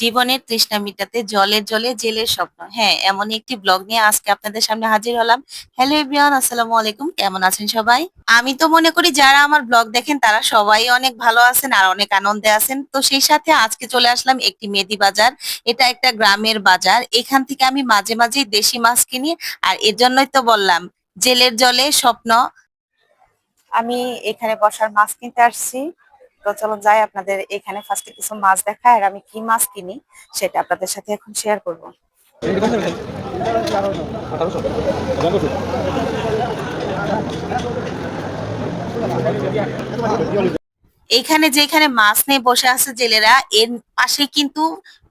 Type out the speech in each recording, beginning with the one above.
জীবনের তৃষ্ণা মিটাতে জলের জলে জেলের স্বপ্ন। হ্যাঁ এমন একটি ব্লগ নিয়ে আজকে আপনাদের সামনে হাজির হলাম। হ্যালো এভরিওয়ান আসসালামু আলাইকুম। কেমন আছেন সবাই? আমি তো মনে করি যারা আমার ব্লগ দেখেন, তারা সবাই অনেক ভালো আছেন আর অনেক আনন্দে আছেন। তো সেই সাথে আজকে চলে আসলাম একটি মেদি বাজার। এটা একটা গ্রামের বাজার। এখান থেকে আমি মাঝে মাঝেই দেশি মাছ কিনি আর এর জন্যই তো বললাম, জেলের জলে স্বপ্ন। আমি এখানে বসার মাছ কিনতে আসছি। তো চলো যাই আপনাদের এখানে ফার্স্টে কিছু মাছ দেখায় আর আমি কি মাছ কিনি সেটা আপনাদের সাথে এখন শেয়ার করব। এইখানে যেখানে মাছ নিয়ে বসে আছে জেলেরা, এর পাশে কিন্তু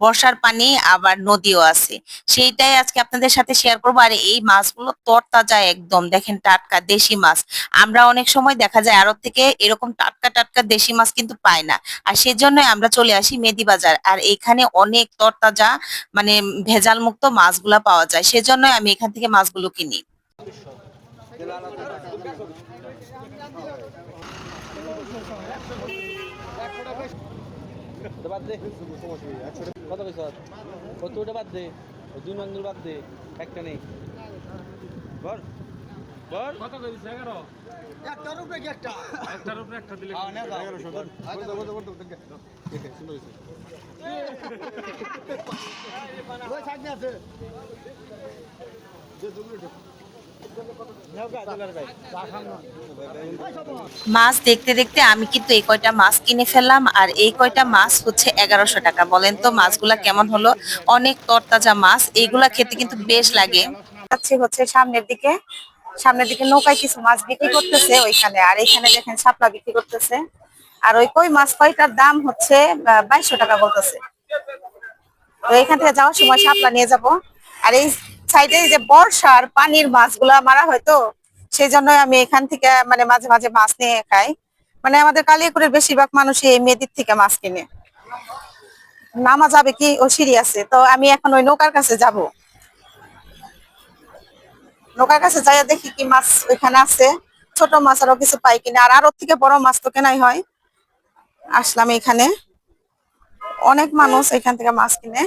বর্ষার পানি, আবার নদীও আছে। সেইটাই আজকে আপনাদের সাথে শেয়ার করব। আর এই মাছগুলো তরতাজা একদম। দেখেন টাটকা দেশি মাছ। আমরা অনেক সময় দেখা যায় আড়ত থেকে এরকম টাটকা টাটকা দেশি মাছ কিন্তু পাই না। আর সেজন্য আমরা চলে আসি মেদি বাজার আর এখানে অনেক তরতাজা মানে ভেজাল মুক্ত মাছগুলা পাওয়া যায়। সেজন্য আমি এখান থেকে মাছগুলো কিনি। বাদ দে। কত পয়সা কত ওটা বাদ দে? দুই নন্দুর বাদ দে। একটা নেই। বল। বল। কত করে একটার উপরে কি একটা? একটার উপরে একটা দিলে হ্যাঁ, নেও, দাও। বল, বল, বল, বল, বল, বল। ওই সাইডে আছে। দে, দুগুলো দে। মাছ দেখতে দেখতে আমি কিন্তু এই কয়টা মাছ কিনে ফেললাম, আর এই কয়টা মাছ হচ্ছে এগারোশো টাকা। বলেন তো মাছগুলা কেমন হলো? অনেক তরতাজা মাছ, এইগুলা খেতে কিন্তু বেশ লাগে। হচ্ছে সামনের দিকে। সামনের দিকে নৌকায় কিছু মাছ বিক্রি করতেছে ওইখানে। আর এখানে দেখেন শাপলা বিক্রি করতেছে। আর ওই কই মাছ, কয়টার দাম হচ্ছে বাইশশো টাকা বলতেছে। তো এখান থেকে যাওয়ার সময় শাপলা নিয়ে যাব। আর এই সাইডে যে বর্ষার পানির মাছগুলা মারা হয় তো সেই জন্য আমি এখান থেকে মানে মাঝে মাঝে মাছ নিয়ে খাই। মানে আমাদের কালিয়াকুড়ের বেশিরভাগ মানুষই এই মেদির থেকে মাছ কিনে। নামা যাবে কি? ও সিঁড়ি আছে। তো আমি এখন ওই নৌকার কাছে যাব। নৌকার কাছে যাই দেখি কি মাছ ওইখানে আছে। ছোট মাছ আরও কিছু পাই কিনা। আর আরও থেকে বড় মাছ তো কেনাই হয়। আসলাম এখানে। অনেক মানুষ এখান থেকে মাছ কিনে।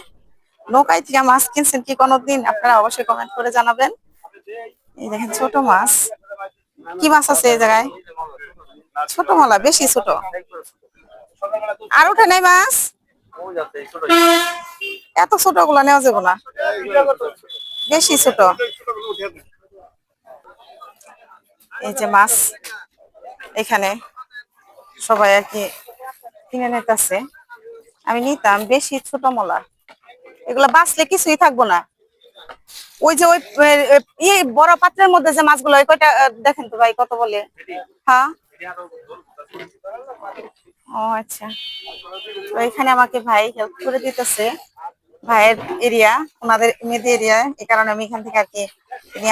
নৌকায় থেকে মাছ কিনছেন কি কোনোদিন? আপনারা অবশ্যই কমেন্ট করে জানাবেন। এই দেখেন, ছোট মাছ। কি মাছ আছে এই জায়গায়? ছোট মালা, বেশি ছোট। আর ওঠে নাই মাছ? এত ছোটগুলা নেওয়া যাব না। বেশি ছোট। এই যে মাছ এখানে সবাই আর কি কিনে নিতেছে। আমি নিতাম বেশি ছোট মলা। এগুলা বাঁচলে কিছুই থাকব না। ওই যে ওই ইয়ে বড় পাত্রের মধ্যে যে মাছগুলো, ওই কয়টা দেখেন তো ভাই কত বলে? হ্যাঁ? ও আচ্ছা। তো এখানে আমাকে ভাই হেল্প করে দিতেছে। ভাইয়ের এরিয়া ওনাদের মেয়েদের এরিয়া এই কারণে আমি এখান থেকে আর কি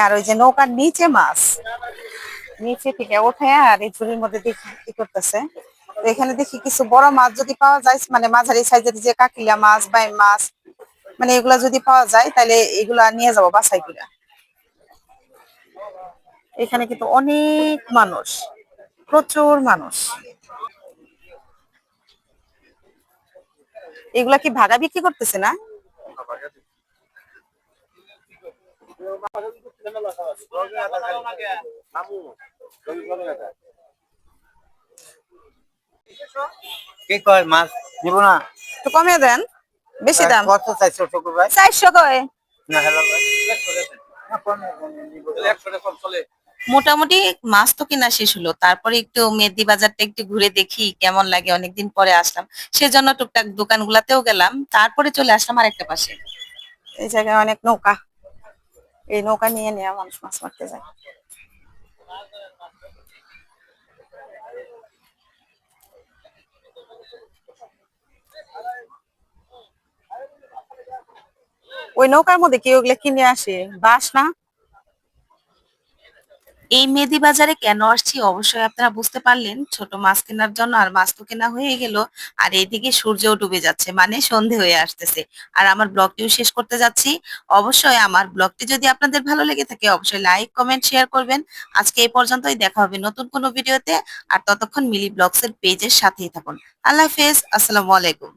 আর ওই যে নৌকার নিচে মাছ, নিচে থেকে ওঠে আর এই ঝুড়ির মধ্যে দেখি কি করতেছে। এখানে দেখি কিছু বড় মাছ যদি পাওয়া যায় মানে মাঝারি সাইজের যে কাকিলা মাছ, বাই মাছ মানে এগুলা যদি পাওয়া যায় তাহলে এগুলা নিয়ে যাব বাসাই করে। এখানে কিন্তু অনেক মানুষ প্রচুর মানুষ। এগুলা কি ভাগা বিক্রি করতেছে না? কি কয় মাছ দিব না? তো কমে দেন। বেশি দাম। কত চাইছো ঠকুর ভাই? চারশো কয় না হ্যালো ভাই। টাকা মোটামুটি মাছ তো কিনা শেষ হলো। তারপরে একটু মেদি বাজারটা একটু ঘুরে দেখি কেমন লাগে। অনেকদিন পরে আসলাম। সেজন্য টুকটাক দোকানগুলাতেও গেলাম। তারপরে চলে আসলাম আরেকটা পাশে। এই জায়গায় অনেক নৌকা। এই নৌকা নিয়ে নিয়ে মানুষ মাছ মারতে যায়। ওই নৌকার মধ্যে কি ওগুলো কিনে আসে? বাস না? এই মেদি বাজারে কেন আসছি অবশ্যই আপনারা বুঝতে পারলেন। ছোট মাছ কেনার জন্য আর মাছ তো কেনা হয়ে গেল। আর এইদিকে সূর্যও ডুবে যাচ্ছে মানে সন্ধে হয়ে আসতেছে। আর আমার ব্লগটিও শেষ করতে যাচ্ছি। অবশ্যই আমার ব্লগটি যদি আপনাদের ভালো লেগে থাকে, অবশ্যই লাইক, কমেন্ট, শেয়ার করবেন। আজকে এই পর্যন্তই, দেখা হবে নতুন কোনো ভিডিওতে। আর ততক্ষণ মিলি ব্লগস এর পেজের সাথেই থাকুন। আল্লাহ হাফেজ, আসসালামু আলাইকুম।